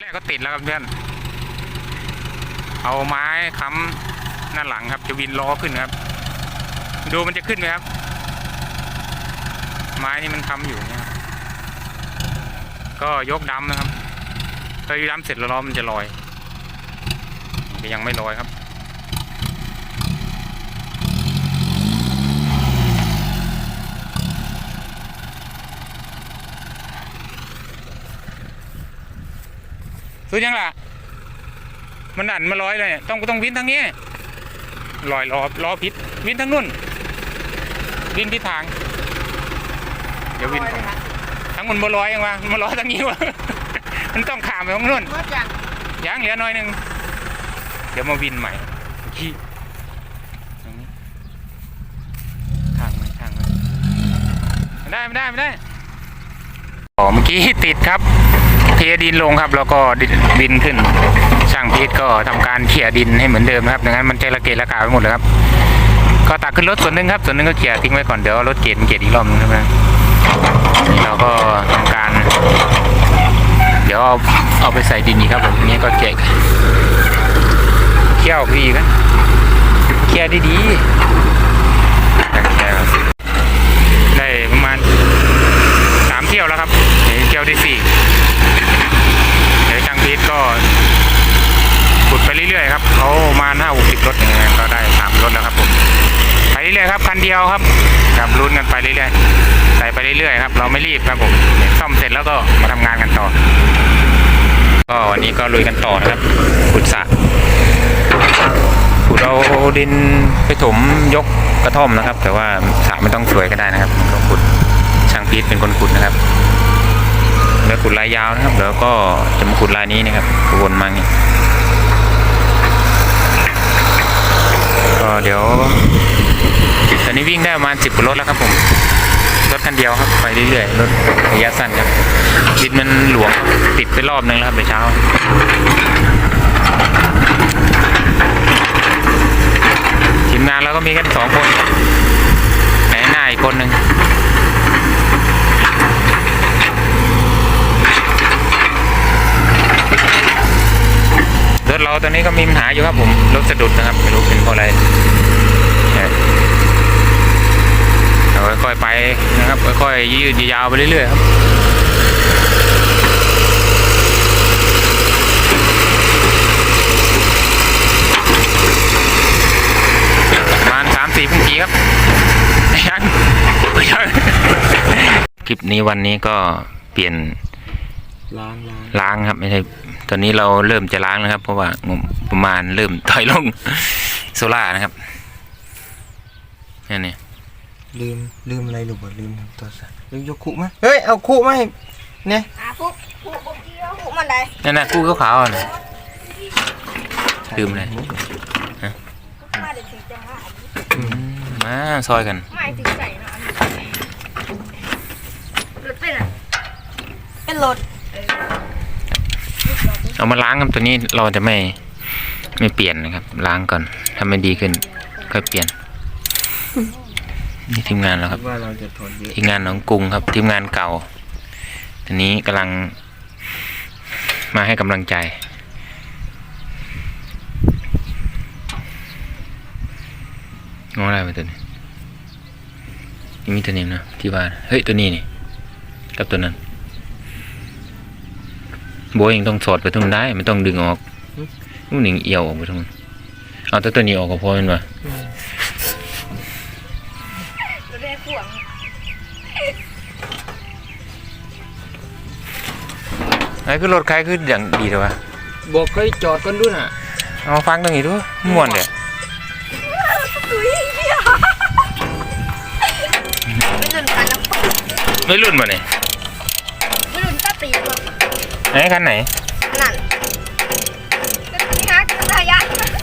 แรกก็ติดแล้วครับเพื่อน เอาไม้ค้ำหน้าหลังครับ จะวินล้อขึ้นครับ ดูมันจะขึ้นไหมครับ ไม้นี่มันค้ำอยู่เนี่ยครับก็ยกดำนะครับพอยกดำเสร็จแล้วล้อมันจะลอย ยังไม่ลอยครับ ซื้อยังล่ะ มันดันมาร้อยเลยต้องต้องวินทางนี้ลอยล้อล้อพิษวินทางนู้นวินทิศทาง เดี๋ยววินทางทั้งมันมาร้อยยังวะมาร้อยทางนี้วะมันต้องขามไปทางนู้นเมื่อจังยางเหลือหน่อยหนึ่งเดี๋ยวมาวินใหม่ขี้ตรงนี้ทางไหมทางไหมไม่ได้ไม่ได้ไม่ได้อ๋อเมื่อกี้ติดครับ เทดินลงครับ แล้วก็ดินขึ้น ช่างพีทก็ทำการเขี่ยดินให้เหมือนเดิมนะครับดังนั้นมันจะระเกะระกาไปหมดเลยครับ ก็ตักขึ้นรถส่วนหนึ่งครับ ส่วนหนึ่งก็เขี่ยทิ้งไว้ก่อนเดี๋ยวเอารถเกตเกตอีกรอบนึงครับนี่เราก็ทำการ เดี๋ยวเอาเอาไปใส่ดินอีกครับผมนี้ก็แกะเคี่ยวพี่กันเคี่ยดีๆแต่เคี่ยได้ประมาณ เที่ยวแล้วครับเดี๋ยวเที่ยวที่สี่เดี๋ยวช่างพีทก็ขุดไปเรื่อยๆครับเขามาห้าหกสิบรถอย่างเงี้ยก็ได้สามรถแล้วครับผมไปเรื่อยๆครับคันเดียวครับครับลุ้นกันไปเรื่อยๆใส่ไปเรื่อยๆครับ เราไม่รีบครับผมซ่อมเสร็จแล้วก็มาทำงานกันต่อ ก็วันนี้ก็ลุยกันต่อนะครับขุดสระขุดเอาดินไปถมยกกระท่อมนะครับ แต่ว่าสระไม่ต้องสวยก็ได้นะครับก็ขุด พีทเป็นคนขุดนะครับแล้วขุดลายยาวนะครับ แล้วก็จะมาขุดลายนี้นะครับวนมางนี้ก็เดี๋ยวตอนนี้วิ่งได้ประมาณสิบกว่ารถแล้วครับผมรถคันเดียวครับไปเรื่อยๆรถระยะสั้นครับดินมันหลวมติดไปรอบนึงแล้วครับไปเช้าทีมงานเราก็มีกันสองคนไหนหน้าอีกคนหนึ่งรถเรา ตอนนี้ก็มีปัญหาอยู่ครับผมรถสะดุดนะครับไม่รู้เป็นเพราะอะไรเนี่ยเราค่อยๆไปนะครับค่อยๆยืดยาวๆไปเรื่อยๆครับประมาณสามสี่พุ่งกีครับไม่ยังไม่ยังคลิปนี้วันนี้ก็เปลี่ยนล้างล้างล้างครับไม่ใช่ ตอนนี้เราเริ่มจะล้างแล้วครับ เพราะว่างบประมาณเริ่มถอยลงโซล่านะครับนี่นี่ลืมลืมอะไรหรือเปล่าลืมตัวสัตว์ลืมยกคุมาเฮ้ยเอาคุมาให้เนี่ยอะปุ๊บปุ๊บปุ๊บปุ๊บมันได้นั่นนะกู้ขาวๆอะนะลืมเลยมาเด็กถึงจังหวะอืมมาซอยกันไม่ถึงใส่นะอันนี้รถเป็นอะเป็นรถ เอามาล้างครับตัวนี้เราจะไม่ไม่เปลี่ยนนะครับ ล้างก่อนถ้าไม่ดีขึ้นค่อยเปลี่ยนนี่ทีมงานแล้วครับว่าเราจะถอดเยอะทีมงานของกรุงครับ ทีมงานเก่าทีนี้กำลังมาให้กำลังใจงออะไรไปตัวนี้ยังมีตัวนี้นะที่ว่าเฮ้ยตัวนี้นี่กับตัวนั้น โบยยังต้องสอดไปตรงนั้นได้ไม่ต้องดึงออกนู่นหนึ่งเอียวออกไปตรงนั้นเอาตัวตัวนี้ออกก็พอเป็นวะรถได้พ่วงไอ้คือรถใครคืออย่างดีเลยวะบอกเคยจอดกันด้วยน่ะ เอามาฟังตรงนี้ด้วยม่วนเด้ออุ้ยเหี้ยไม่รุนกันนะไม่รุ่นมาเนี่ย ไหนคันไหน นั่นนี่ฮะขยะ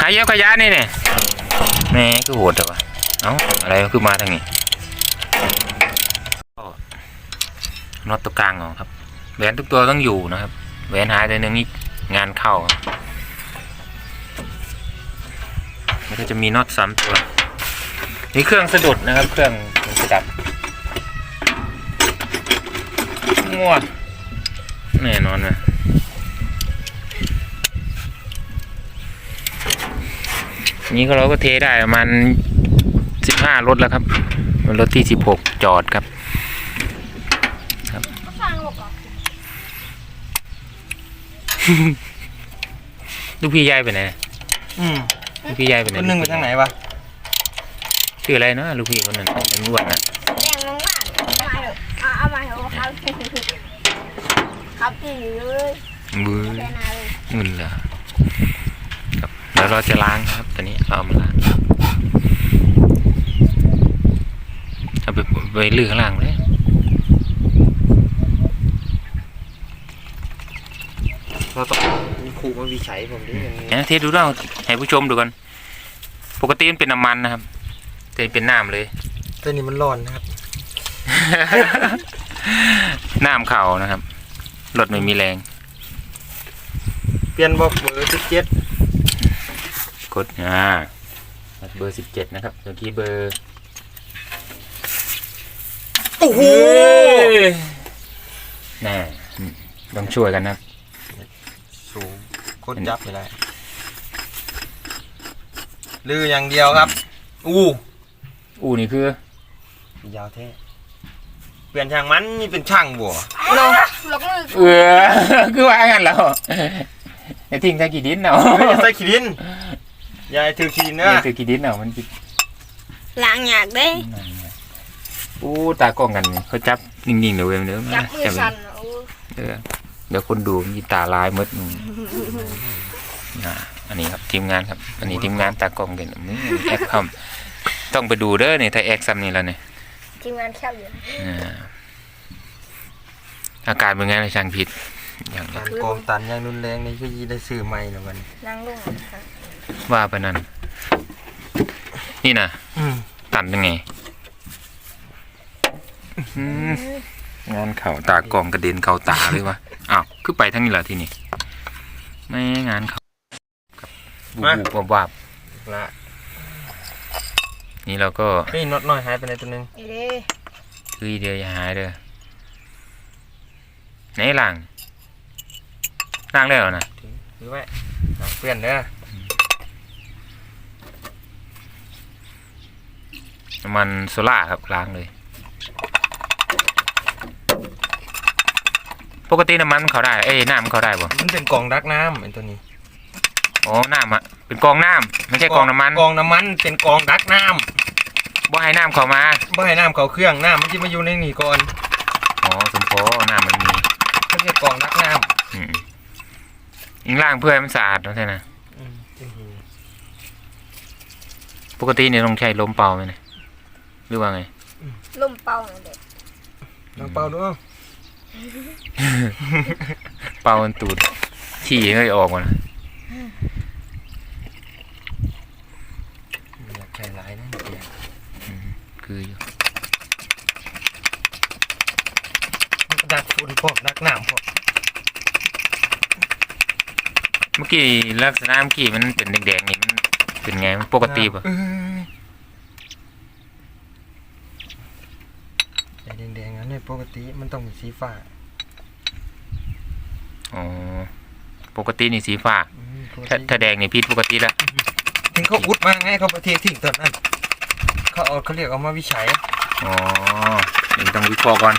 หายเยอะขยะนี่เนี่ยแหม่คือโหดแต่วะเอ้าอะไรคือมาทางนี้ก็น็อตตัวกลางออกครับแหวนทุกตัวต้องอยู่นะครับแหวนหายตัวหนึงนี่งานเข้าครับแล้วก็จะมีน็อตสามตัวนี่เครื่องสะดุดนะครับ เครื่องสะดับมั่ว แน่นอนนะนี้ก็เราก็เทได้ประมาณสิบห้ารถแล้วครับรถที่สิบหกจอดครับครับลูกพี่ยายไปไหนอืมลูกพี่ยายไปไหนคนนึงไปทางไหนวะชื่ออะไรเนาะลูกพี่คนนั้นไอ้มวนอะแดงน้องหวานเอามาเถอะเอามาเถอะ ครับครับจีเลยมือแค่นั้นเลยมึนเหรอครับแล้วเราจะล้างครับตอนนี้เอามาล้างเอาไปไปลื้อข้างล่างเลยเราต้องมีครูมาวิจัยผมดิอย่างนี้นะเทสดูเล่าให้ผู้ชมดูกันปกติมันเป็นน้ำมันนะครับ แต่นี่เป็นน้ำเลยตัวนี้มันร้อนนะครับ น้ำเข่านะครับ รถไม่มีแรง เปลี่ยนบอกเบอร์สิบเจ็ดกดอ่าเบอร์สิบเจ็ดนะครับเมื่อกี้เบอร์โอ้โหน่าอืมต้องช่วยกันนะครับสูงกดจับไปได้ลืออย่างเดียวครับ อู้อูนี่คือ ยาวแท้เปลี่ยนช่างมันนี่เป็นช่างบัวเนาะหลอกมือเออคือว่างั้นแล้วไอ้ทิ้งใส่กี่ดินเนาะเฮ้ยอย่าใส่ขีดินอย่าให้ถือขีดินเนนี่อะคือกี่ดินเนาะมันล้างอยากได้อู้ตากล้องกันนี่เขาจับนิ่งๆเดี๋ยวเว้ยเดี๋ยวจับมือจับสั่นโอ้เออเดี๋ยวคนดูมีตาลายหมดอืมอ่าอันนี้ครับทีมงานครับ อันนี้ทีมงานตากล้องกันอืมแอคคอมต้องไปดูเด้อนี่ถ้าแอคซ้ำนี่แล้วเนี่ย ทีมงานแค่อยู่อ่าอากาศเป็นไงในช่างผิดอย่างการกองตันอย่างรุนแรงนี่คือยีได้ซื้อใหม่แล้วมันนั่งลงว่าไปนั่นนี่นะอืมตันยังไงอืมงานเข่าตากล่องกระเด็นเข่าตาเลยวะอ้าวคือไปทั้งนี้เหรอที่นี่ไม่งานเขาครับบูบบูบวาบละ นี่เราก็นี่น็อตน้อยหายไปไหนตัวหนึงเอ้ยคือเดียวอย่าหายเด้อไหนล่างล่างแล้วนะถือไว้เอาเปลี่ยนเด้อน้ำมันโซล่าครับล้างเลย ปกติน้ำมันเขาได้ เอ้ยน้ำเขาได้บ่มันเป็นกล่องดักน้ำไอ้ตัวนี้ อ๋อน้ำอะเป็นกองน้ำไม่ใช่กองน้ำมันกล่องน้ำมันเป็นกล่องดักน้บ่ให้น้ำเข้ามาำบ่ให้น้ำเข้าเครื่องน้ำมันจะมาอยู่ในนี่ก่อนอ๋อสมพอน้ำมันมีไม่ใช่กล่องดักน้อืมยิงล่างเพื่อให้มันสะอาดนะใช่นะำอืมจริงปกติเนี่ยต้องใช้ลมเป่าไหมเนี่ยหรือว่าไงลมเป่าหน่อยเด็กๆลองเป่าดูเอาเป่ามันตูดฉี่ให้ออกมานะ อยากใช้หลายนะเดี๋ยว คืออยู่มันก็ดักฝุ่นพวกดักน้ำพวกเมื่อกี้ลักษณะเมื่อกี้มันเป็นแดงๆนี่มันเป็นไงมันปกติป่ะเอ้ยแต่แดงๆนั้นเนี่ยปกติมันต้องเป็นสีฟ้าอ๋อปกตินี่สีฟ้าอืมปกถ้าติถ้าแดงนี่ผิดปกติแล้วถึงเขาอุดมาไงเขาประเทศทิ้งตอนนั้น เขาเอาเขาเรียกเอามาวิจัยอ๋อนี่ต้องวิเคราะห์ก่อน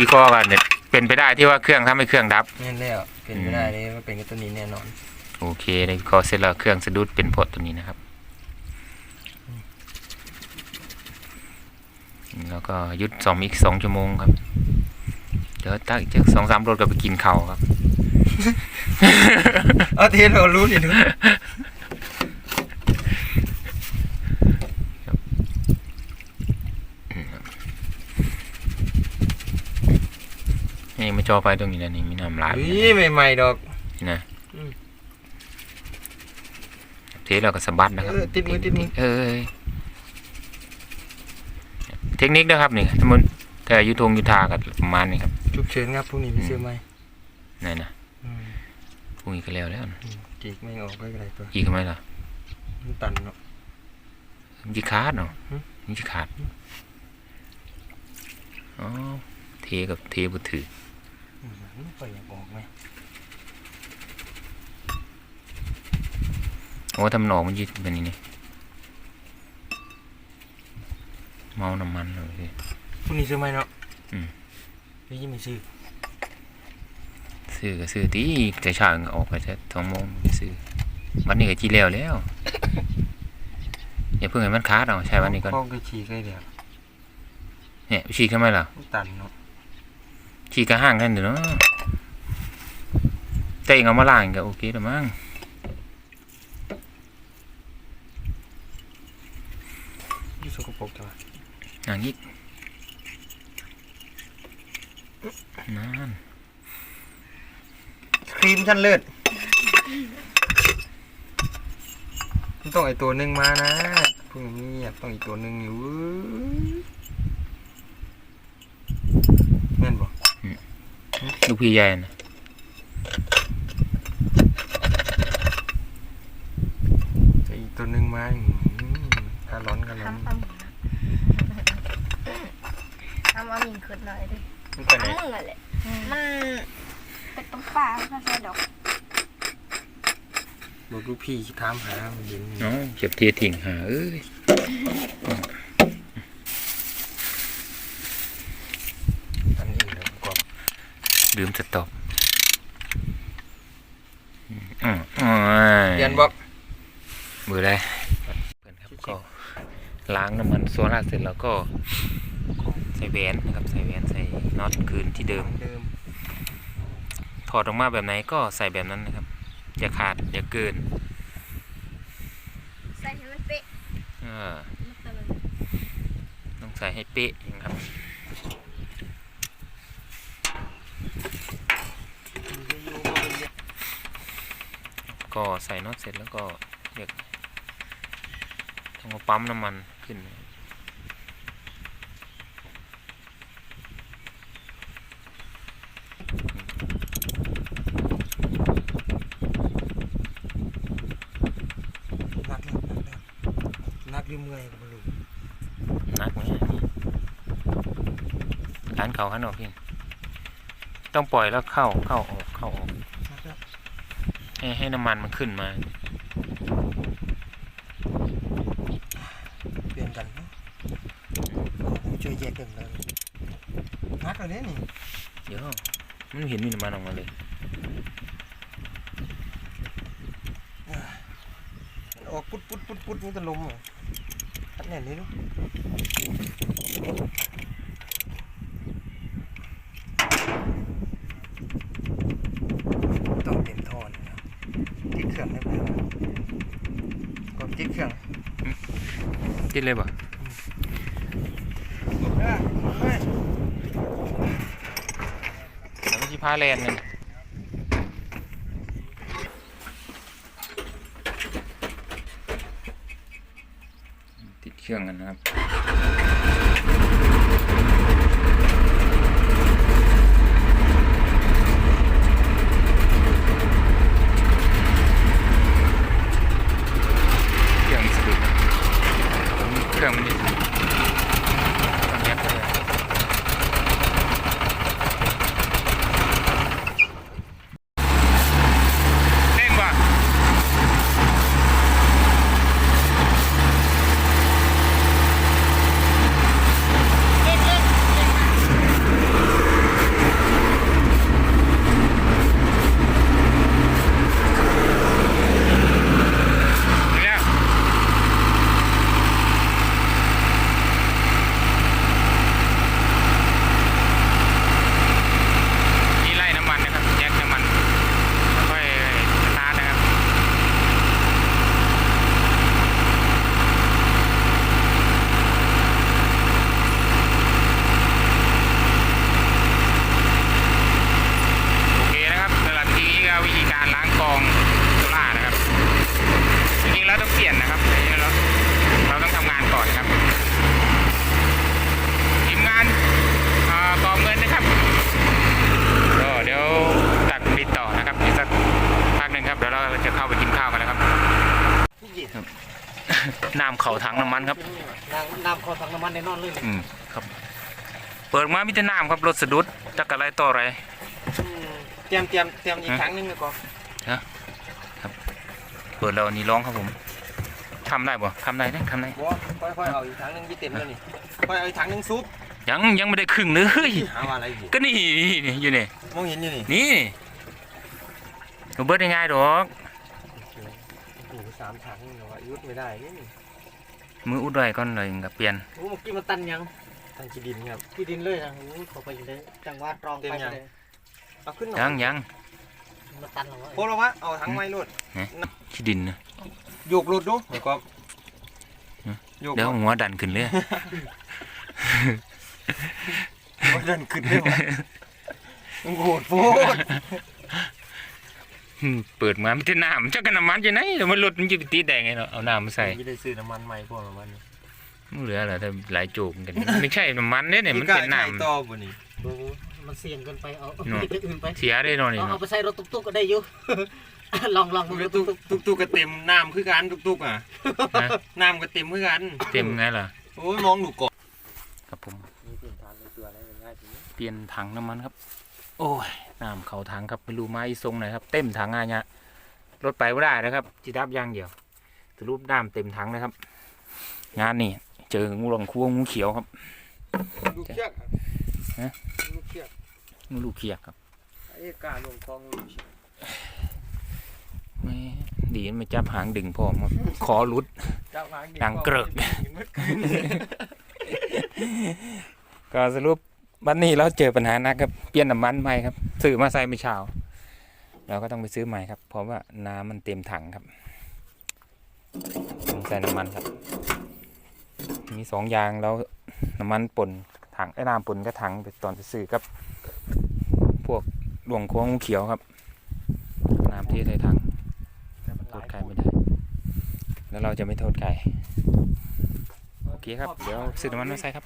วิเคราะห์ก่อนเนี่ยเป็นไปได้ที่ว่าเครื่องทำให้เครื่องดับแน่นแล้วเป็นไม่ได้เลยว่าเป็นกับตัวนี้แน่นอน โอเคในวิเคราะห์เสร็จแล้วเครื่องสะดุดเป็นเพราะตัวนี้นะครับ แล้วก็หยุดสองอีกสองชั่วโมงครับ เดี๋ยวตั้งอีกสองสามรถก็ไปกินข้าวครับ เอาเทเรารู้ดิดูนี่ม จอไฟตรงนี้นะนี่มีน้ำลายนี่ใหม่ๆดอกนี่นะอืมเทแล้วก็สะบัดนะครับเออติดมือติดมือ เอ้ยเทคนิคนะครับนี่สมมติถ้าอยุทงอยุทากับประมาณนี้ครับฉุกเฉินครับพวกนี้ไม่ซื้อไหมนั่นนะอืมพรุ่งนี้ก็แล้วแล้วนะจีกไม่ออกไปอะไรตัวอีกไหมล่ะมันตันเนาะมันจะขาดเนาะหืมมันจะขาดอ๋อเทกับเทบุถืออืม ไม่ค่อยอยากออกไหมโอ้ทำหนอกมันยืดเป็นอย่างนี้เมาน้ำมันเลยสิพรุ่งนี้ซื้อไหมเนาะอืมพี่ยังไม่ซื้อ ซื้อก็ซื้อตีแต่เช้าก็ออกไปจะสองโมงไปซื้อวันนี้ก็จีแล้วแล้ว อย่าเพิ่งให้มันคาดเอาใช้วันนี้ก่อนข้อก็ฉีกได้เดี๋ยวเนี่ยไปฉีกทำไมล่ะมันตันเนาะ ฉีกกระห้างกันเดี๋ยวเนาะแต่เองเอามาล้างก็โอเคแล้วมั้งยี่สกปรกจังวะอย่างนี้นั่นครีมชั้นเลิศมันต้องไอตัวหนึ่งมานะพรุ่งนี้อยากต้องอีกตัวหนึ่งอยู่เว้ยแม่นบ่ ลูกพี่ใหญ่นะจะอีกตัวหนึ่งมาอืมการ้อนการ้อนทำทำทำเอาหมิงขึ้นหน่อยดิมันไปไหนอันนึงอะแหละมันเป็นตรงป่าไม่ใช่ดอกบอกลูกพี่ถามหามันเย็น เนาะเก็บเทียทิ้งหาเอ้ย อันนี้แล้วก็ ลืมสต็อปอืมอืมอืมเรียนบอกมือได้เพื่อนครับก็ล้างน้ำมันโซล่าร์เสร็จแล้วก็ใส่แหวนนะครับใส่แหวนใส่น็อตคืนที่เดิมเดิม ถอดออกมาแบบไหนก็ใส่แบบนั้นนะครับ อย่าขาดอย่าเกิน ใส่ให้มันเป๊ะเออมันเติมต้องใส่ให้เป๊ะนะครับ ก็ใส่น็อตเสร็จแล้วก็เรียกต้องมาปั๊มน้ำมันขึ้น นักนักนักหรือเมื่อยก็ไม่รู้นักไหมอันนี้ขันเข่าขันออกพี่ ต้องปล่อยแล้วเข้าเข้าออกเข้าออก ให้ให้น้ำมันมันขึ้นมา เปลี่ยนกันเนาะขอช่วยแยกกันเลยนักแล้วเนี่ยนี่เดี๋ยวมันเห็นมีน้ำมันออกมาเลยมันออกปุ๊ดปุ๊ดปุ๊ดปุ๊ดมันจะลมเหรออันนี้นี่ลูกต้องเต็มท่อนะครับจิ๊กเครื่องได้ไหมก็จิ๊กเครื่อง ติดเลยป่ะได้ได้แล้วมันจะพาแลนหนึ่งติดเครื่องกันนะครับ เครื่องสะดุดเครื่องมันนี่ต้องยัดเข้าไปเร่งว่ะ เอ็นเอ็นเอ็น ถึงแล้วนี่ไล่น้ำมันนะครับแยกน้ำมันค่อยสตาร์ทนะครับ โอเคนะครับสำหรับทีนี้ก็วิธีการล้างกรองโซล่าร์นะครับ จริงๆแล้วต้องเปลี่ยนนะครับแต่เราเราต้องทำงานก่อนครับทีมงานเอ่อกองเงินนะครับก็เดี๋ยวตักบิดต่อนะครับอีกสักพักหนึ่งครับเดี๋ยวเราจะเข้าไปกินข้าวกันนะครับ น้ำเข่าถังน้ำมันครับน้ำน้ำคอสังน้ำมันแน่นอนเลยอืมครับ เปิดมามีแต่น้ำครับรถสะดุดจักอะไรต่ออะไรเตรียมเตรียมเตรียมอีกครั้งหนึงเลยก่อนเปิปิดแล้วนี่ร้องครับผมทำได้บ่ทำได้ได้ทำได้บ่ค่อยๆเอาอีกถังหนึงยี่เต็มแล้วนี่ค่อยเอาอีกถังหนึงซุปยังยังไม่ได้ครึ่งเลยหาว่าอะไรอยู่ก็นี่นี่อยู่นี่มองเห็นอยู่นี่นี่หนูเบิดได้ง่ายดอกโอ้โหสามถังนี่เหรอวะยุดไม่ได้นี่นี่ มืออุดไว้ก่อนเลยกับเปลี่ยนโอ้เมื่อกี้มันตันยังถังขี้ดินครับที่ดินเลยนะโอ้เขาไปอยู่ในจังหวัดตรองเต็มไปยังเลยเอาขึ้นหน่อยยังยังมันตันหรอวะโพลวะเอาถังไม้รดที่ดินนะโยกรถดูเดี๋ยวก็ฮะโยกเดี๋ยวรถหัวดันขึ้นเลยบ่เดินขึ้นได้บ่มึงโหดโพดอืม เปิดมามันจะน้ำเจ้ากันน้ำมันจะไหนเดี๋ยวมันรถมันจะไปตีแดงไงเนาะเอาน้ำมาใส่ไม่ได้ซื้อน้ำมันใหม่พวกน้ำมันนี่มันเหลืออะไรแต่หลายโจกเหมือนกัน ไม่ใช่น้ำมันเนี่ยเนี่ยมันเป็นน้ไก่ต่อบ่นี่โอ้มันเสี่ยงเกินไปเอาเอาเนอะไปอื่นไปำเสียได้เนอนนี่เอาเอาเนาะไปใส่รถตุ๊กๆก็ได้อยู่ลองลองดูตุตุ๊กกตุกตุกก็เต็มน้ำคือกันตุกตุกอะนะน้ำก็เต็มคือกันเต็มไงล่ะโอ้ยมองดูก่อนครับผมมีเปลี่ยนทางในตัวอะไรง่ายทีนี้เปลี่ยนถังน้ำมันครับ โอ้ยน้ำเข้าถังครับไม่รู้มาอีทรงไหนครับ เต็มถังอะเนี่ยรถไปไม่ได้นะครับจีดับอย่างเดียวสรุปน้ำเต็มถังเลยครับ งานนี่เจองูหลงคั่วงูเขียวครับดูเชือกฮะดูเชือกงูลูกเขียกครับไอ้กาลงคลองดูเชือกแม่ดีมันมาจับหางดึงพร้อมครับคอรุดจับหางดังเกริกก็สรุป วันนี้เราเจอปัญหาหนักครับเปลี่ยนน้ำมันใหม่ครับซื้อมาใส่ไม่เช้าเราก็ต้องไปซื้อใหม่ครับ เพราะว่าน้ำมันเต็มถังครับต้องใส่น้ำมันครับ มีสองอย่างแล้วน้ำมันปนถังไอ้น้ำปนก็ถังไปตอนไปซื้อกับ พวกหลวงโค้งเขียวครับ น้ำที่ใส่ถังโทษใครไม่ได้ แล้วเราจะไม่โทษใครโอเคครับ เดี๋ยวซื้อน้ำมันมาใส่ครับ